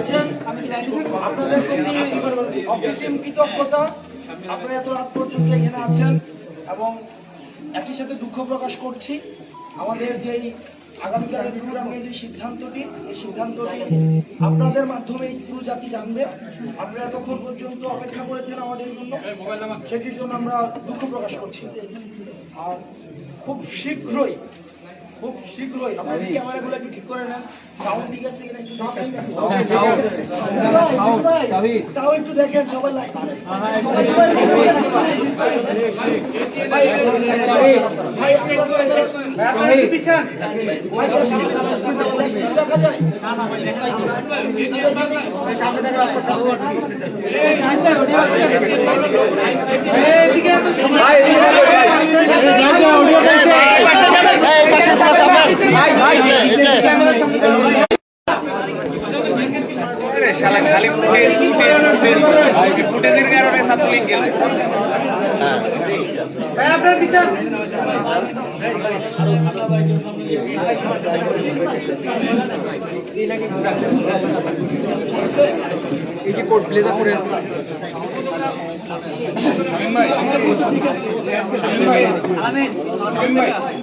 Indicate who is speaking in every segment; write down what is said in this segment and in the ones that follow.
Speaker 1: আছেন আপনাদের প্রতি অকৃত্রিম কৃতজ্ঞতা, আপনারা এত রাত পর্যন্ত এখানে আছেন এবং একই সাথে দুঃখ প্রকাশ করছি। আমাদের যেই আগামীকালের প্রোগ্রাম যে সিদ্ধান্তটি, এই সিদ্ধান্তটি আপনাদের মাধ্যমে পুরো জাতি জানবে। আপনারা এতক্ষণ পর্যন্ত অপেক্ষা করেছেন আমাদের জন্য। সেটির জন্য আমরা দুঃখ প্রকাশ করছি। আর খুব শীঘ্রই খুব শীঘ্রই আপনাদের ক্যামেরাগুলো একটু ঠিক করে নেন সাউন্ড ঠিক আছে কিনা একটু তাও একটু দেখেন সবাই লাইক ভাই
Speaker 2: ফুটেজের কারণে ছাত্রলীগ গেল
Speaker 3: কোট ব্লেজার পরে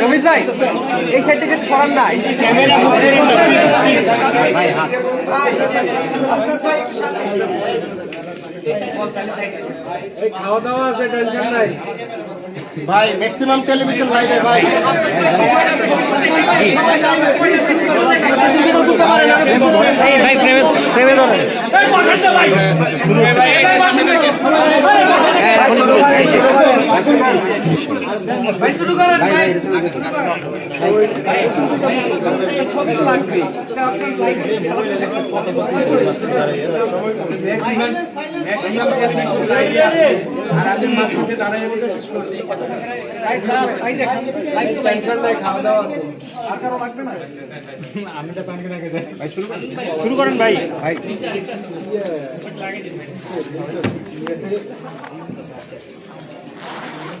Speaker 3: রমেশ ভাই এই সাইড থেকে সরান না এই যে
Speaker 2: খাওয়া দাওয়া আছে টেনশন নাই
Speaker 4: ভাই ম্যাক্সিমাম টেলিভিশন লাইভে ভাই
Speaker 2: ভাই ফ্রেমে ফ্রেমে ধরে শুরু করেন ভাই।
Speaker 1: আমরা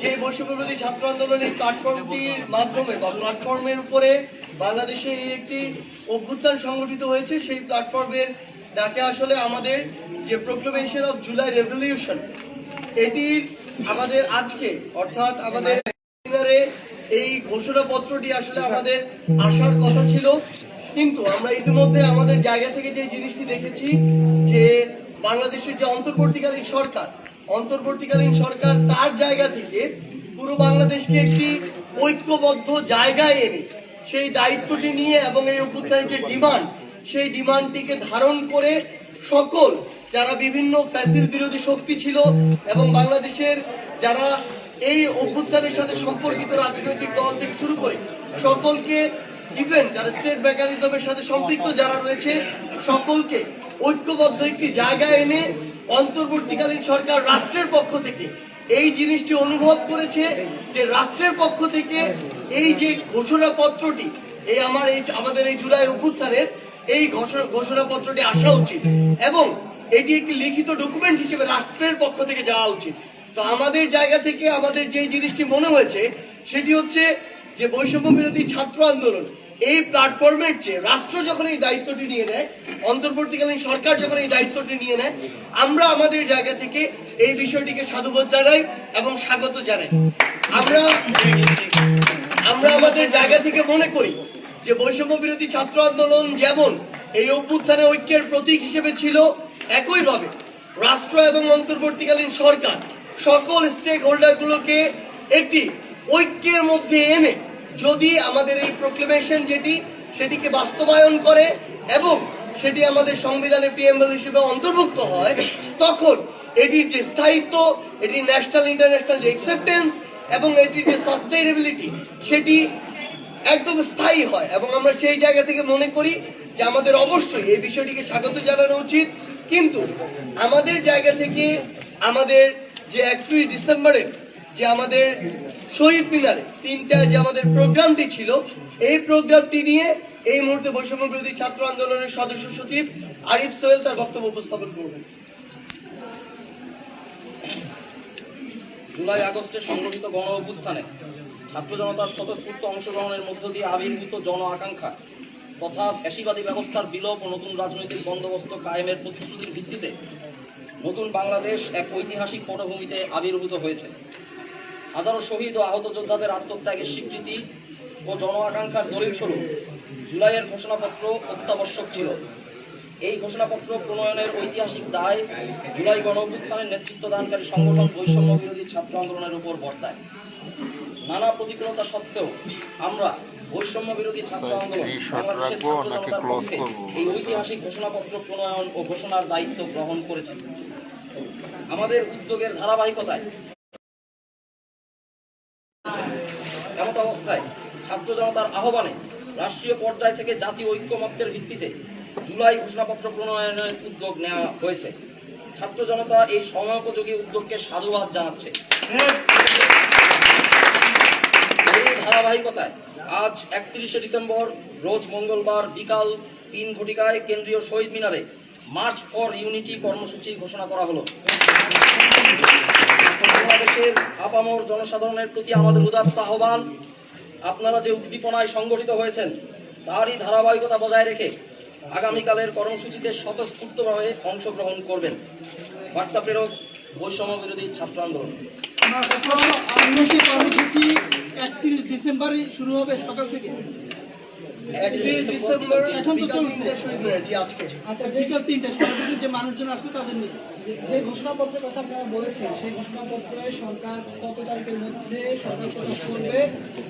Speaker 1: যে বৈষম্য বিরোধী ছাত্র আন্দোলনের প্ল্যাটফর্মটির মাধ্যমে বা প্ল্যাটফর্মের উপরে বাংলাদেশে এই একটি অভ্যুত্থান সংগঠিত হয়েছে, সেই প্ল্যাটফর্মের ডাকে আসলে আমাদের যে প্রোক্লেমেশন অফ জুলাই রেভলিউশন এটির আমাদের আজকে, অর্থাৎ আমাদের এই ঘোষণাপত্রটি আসলে আমাদের আসার কথা ছিল। কিন্তু আমরা ইতিমধ্যে আমাদের জায়গা থেকে যে জিনিসটি দেখেছি, যে বাংলাদেশের যে অন্তর্বর্তীকালীন সরকার অন্তর্বর্তীকালীন সরকার তার জায়গা থেকে পুরো বাংলাদেশকে একটি ঐক্যবদ্ধ জায়গায় এনে সেই দায়িত্বটি নিয়ে এবং এই অভ্যুত্থানের যে ডিমান্ড, সেই ডিমান্ডটিকে ধারণ করে সকল যারা বিভিন্ন ফ্যাসিল বিরোধী শক্তি ছিল এবং বাংলাদেশের যারা এই অভ্যুত্থানের সাথে সম্পর্কিত রাজনৈতিক দল থেকে শুরু করে সকলকে ইভেন যারা স্টেট মেকানিজমের সাথে সম্পৃক্ত যারা রয়েছে সকলকে ঐক্যবদ্ধ একটি জায়গায় এনে অন্তর্বর্তীকালীন সরকার রাষ্ট্রের পক্ষ থেকে এই জিনিসটি অনুভব করেছে যে রাষ্ট্রের পক্ষ থেকে এই যে ঘোষণাপত্রটি, এই আমার এই আমাদের এই জুলাই অভ্যুত্থানের এই ঘোষণা- ঘোষণাপত্রটি আসা উচিত এবং এটি একটি লিখিত ডকুমেন্ট হিসেবে রাষ্ট্রের পক্ষ থেকে যাওয়া উচিত। তো আমাদের জায়গা থেকে আমাদের যে জিনিসটি মনে হয়েছে, সেটি হচ্ছে যে বৈষম্য বিরোধী ছাত্র আন্দোলন এই প্ল্যাটফর্মের চেয়ে রাষ্ট্র যখন এই দায়িত্বটি নিয়ে নেয়, অন্তর্বর্তীকালীন সরকার যখন এই দায়িত্বটি নিয়ে নেয়, আমরা আমাদের জায়গা থেকে এই বিষয়টিকে সাধুবোধ জানাই এবং স্বাগত জানাই। আমরা আমরা আমাদের জায়গা থেকে মনে করি যে বৈষম্য বিরোধী ছাত্র আন্দোলন যেমন এই অভ্যুত্থানে ঐক্যের প্রতীক হিসেবে ছিল, একইভাবে রাষ্ট্র এবং অন্তর্বর্তীকালীন সরকার সকল স্টেক হোল্ডারগুলোকে একটি ঐক্যের মধ্যে এনে যদি আমাদের এই প্রোক্লেমেশন যেটি, সেটিকে বাস্তবায়ন করে এবং সেটি আমাদের সংবিধানের প্রিএম্বল হিসেবে অন্তর্ভুক্ত হয়, তখন এটির যে স্থায়িত্ব এটি ন্যাশনাল ইন্টারন্যাশনাল যে অ্যাকসেপ্টেন্স এবং এটির যে সাস্টেইনেবিলিটি সেটি একদম স্থায়ী হয়। এবং আমরা সেই জায়গা থেকে মনে করি যে আমাদের অবশ্যই এই বিষয়টিকে স্বাগত জানানো উচিত। কিন্তু আমাদের জায়গা থেকে আমাদের যে একত্রিশ ডিসেম্বরে যে আমাদের শহীদ মিনারে তিনটা যে আমাদের প্রোগ্রামটি ছিল, এই প্রোগ্রামটি নিয়ে এই মুহূর্তে বৈষম্য বিরোধী ছাত্র আন্দোলনের সদস্য সচিব আরিফ সোহেল তার বক্তব্য উপস্থাপন করবেন।
Speaker 5: জুলাই আগস্টে সংগঠিত গণ অভ্যুত্থানে ছাত্র জনতার স্বতঃস্ফূর্ত অংশগ্রহণের মধ্য দিয়ে আবির্ভূত জন আকাঙ্ক্ষা তথা ফ্যাসিবাদী ব্যবস্থার বিলোপ ও নতুন রাজনৈতিক বন্দোবস্ত কায়েমের প্রতিশ্রুতির ভিত্তিতে নতুন বাংলাদেশ এক ঐতিহাসিক পটভূমিতে আবির্ভূত হয়েছে। হাজারো শহীদ ও আহত যোদ্ধাদের আত্মত্যাগের স্বীকৃতি ও জন আকাঙ্ক্ষার দলিল স্বরূপ জুলাইয়ের ঘোষণাপত্র অত্যাবশ্যক ছিল। এই ঘোষণাপত্র প্রণয়নের ঐতিহাসিক দায় জুলাই গণ অভ্যুত্থানের নেতৃত্ব দানকারী সংগঠন বৈষম্য বিরোধী ছাত্র আন্দোলনের উপর বর্তায়। নানা প্রতিকূলতা সত্ত্বেও আমরা বৈষম্য বিরোধী ছাত্র আন্দোলন বাংলাদেশের ছাত্র জনতার পক্ষে এই ঐতিহাসিক ঘোষণাপত্র প্রণয়ন ও ঘোষণার দায়িত্ব গ্রহণ করেছি। আমাদের উদ্যোগের ধারাবাহিকতায় জনতার আহ্বানে রাষ্ট্রীয় পর্যায় থেকে জাতীয় ঐক্যমত্যের ভিত্তিতে জুলাই ঘোষণাপত্র প্রণয়নের উদ্যোগ নেওয়া হয়েছে। ছাত্র জনতা এই সময়োপযোগী উদ্যোগকে সাধুবাদ জানাচ্ছে। এই ধারাবাহিকতায় আজ একত্রিশে ডিসেম্বর, রোজ মঙ্গলবার বিকাল তিন ঘটিকায় কেন্দ্রীয় শহীদ মিনারে মার্চ ফর ইউনিটি কর্মসূচি ঘোষণা করা হলো। বাংলাদেশের আপামর জনসাধারণের প্রতি আমাদের উদাত্ত আহ্বান। আপনারা যে উদ্দীপনায় সংগঠিত হয়েছেন, তারই ধারাবাহিকতা বজায় রেখে আগামীকালের কর্মসূচিতে স্বতঃস্ফূর্তভাবে অংশগ্রহণ করবেন। বার্তা প্রেরক, বৈষম্য বিরোধী ছাত্র আন্দোলন।
Speaker 6: কর্মসূচি একত্রিশ ডিসেম্বরে শুরু হবে সকাল থেকে?
Speaker 1: একত্রিশ ডিসেম্বর
Speaker 6: এখন তো চলছে।
Speaker 1: তিনটায় শহীদ মিনার, জি আজকে।
Speaker 6: আচ্ছা বিকাল তিনটা সারা যে মানুষজন আসছে তাদের নিয়ে
Speaker 7: যে ঘোষণাপত্রের কথা আপনারা বলেছেন সেই ঘোষণাপত্রে সরকার কত তারিখের মধ্যে সরকার প্রকাশ করবে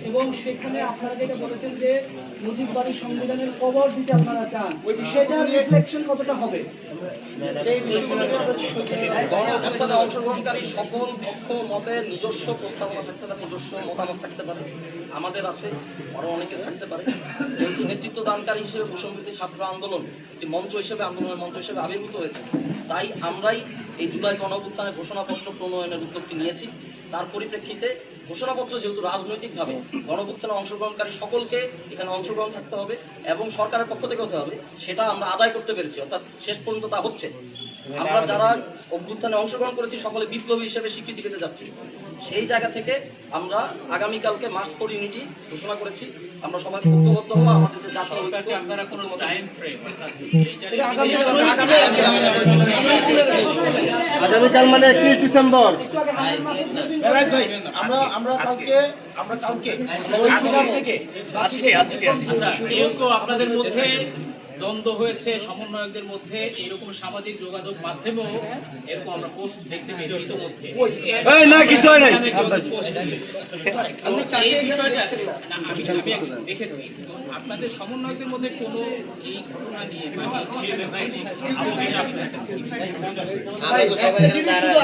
Speaker 7: এবং সেখানে আপনারা যেটা বলেছেন যে মুজিববাড়ির সংবিধানের কবর দিতে আপনারা চান সেটার রিফ্লেকশন কতটা হবে? সেই বিষয়গুলো
Speaker 5: অভ্যুত্থানে অংশগ্রহণকারী সকল পক্ষ মতের নিজস্ব প্রস্তাবনা থাকতে পারে, নিজস্ব মতামত থাকতে পারে, আমাদের আছে, আরও অনেকের থাকতে পারে। যেহেতু নেতৃত্ব দানকারী হিসেবে প্রসঙ্গিত ছাত্র আন্দোলন একটি মঞ্চ হিসেবে, আন্দোলনের মঞ্চ হিসেবে আবির্ভূত হয়েছে। তাই আমরাই এই জুলাই গণ অভ্যুত্থানের ঘোষণাপত্র প্রণয়নের উদ্যোগটি নিয়েছি। তার পরিপ্রেক্ষিতে ঘোষণাপত্র যেহেতু রাজনৈতিকভাবে গণঅভ্যুত্থানে অংশগ্রহণকারী সকলকে এখানে অংশগ্রহণ থাকতে হবে এবং সরকারের পক্ষ থেকে হতে হবে, সেটা আমরা আদায় করতে পেরেছি। অর্থাৎ শেষ পর্যন্ত তা হচ্ছে। আমরা যারা অভ্যুত্থানে অংশগ্রহণ করেছি সকলে বিপ্লবী হিসেবে স্বীকৃতি পেতে যাচ্ছি সেই জায়গা থেকে আমরা আগামীকালকে মার্চ ফর ইউনিটি ঘোষণা করেছি আমরা সবাই ঐক্যবদ্ধ হব আমাদের যে জাতীয়
Speaker 4: আগামীকাল মানে একত্রিশ ডিসেম্বর
Speaker 7: আমরা আমরা কালকে আমরা কালকে
Speaker 8: আজকে আজকে আচ্ছা আপনাদের মধ্যে দ্বন্দ্ব হয়েছে সমন্বয়কদের মধ্যে এরকম সামাজিক যোগাযোগ মাধ্যমেও এরকম আমরা পোস্ট দেখতে পেয়েছি ইতিমধ্যে।
Speaker 3: হয়
Speaker 8: এই বিষয়টা আমি দেখেছি আপনাদের সমন্বয়কদের মধ্যে কোনো এই ঘটনা নিয়ে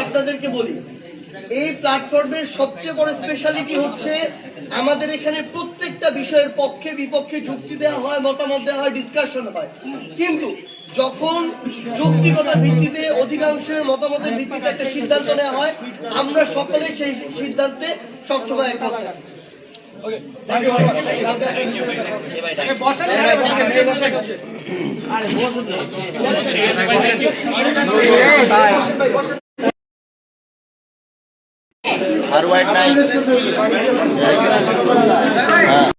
Speaker 1: আপনাদেরকে বলি। এই প্ল্যাটফর্মের সবচেয়ে বড় স্পেশালিটি হচ্ছে আমাদের এখানে প্রত্যেকটা বিষয়ের পক্ষে বিপক্ষে যুক্তি দেওয়া হয় মতামত দেওয়া হয় ডিসকাশন হয়। কিন্তু যখন যৌক্তিকতার ভিত্তিতে অধিকাংশের মতামতের ভিত্তিতে একটা সিদ্ধান্ত নেওয়া হয় আমরা সকলে সেই সিদ্ধান্তে সবসময় একমত থাকি।
Speaker 4: আর হোয়াইট নাই